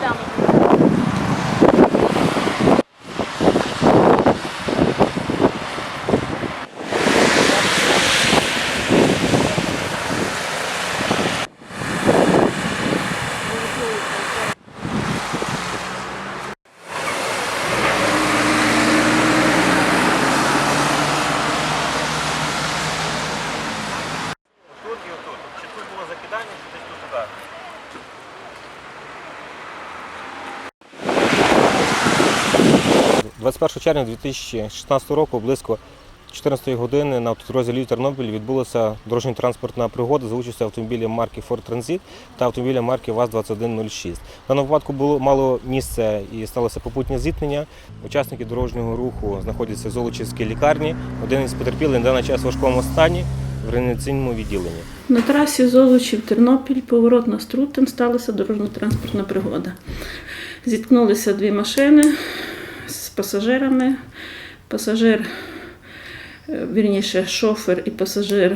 Down. 21 червня 2016 року близько 14 години на автодорозі Львів Тернопіль відбулася дорожньо-транспортна пригода за участю автомобіля марки Ford Transit та автомобіля марки ВАЗ-2106. В даному випадку було мало місце і сталося попутнє зіткнення. Учасники дорожнього руху знаходяться в Золочівській лікарні. Один із потерпілих на даний час в важкому стані в реанімаційному відділенні. На трасі Золочів Тернопіль, поворот на Струтин, сталася дорожньо-транспортна пригода. Зіткнулися дві машини пасажирами. Пасажир, е, вірніше, шофер і пасажир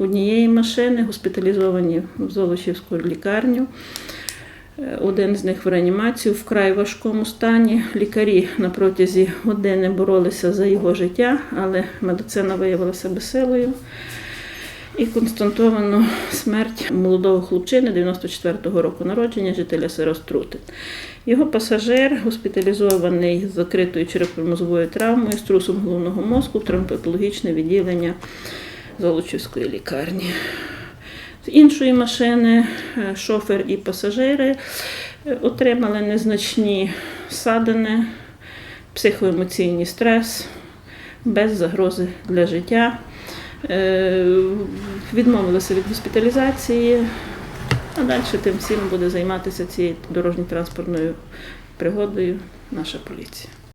однієї машини госпіталізовані в Золочівську лікарню. Е, Один з них в реанімацію вкрай важкому стані. Лікарі на протязі години боролися за його життя, але медицина виявилася безсилою. І констатовано смерть молодого хлопчини 94-го року народження, жителя Сирострути. Його пасажир госпіталізований з закритою черепно-мозовою травмою, з трусом головного мозку в травматологічне відділення Золочівської лікарні. З іншої машини е, шофер і пасажири е, отримали незначні ссадини, психоемоційний стрес без загрози для життя. Відмовилися від госпіталізації, а далі тим всім буде займатися цією дорожньо-транспортною пригодою наша поліція.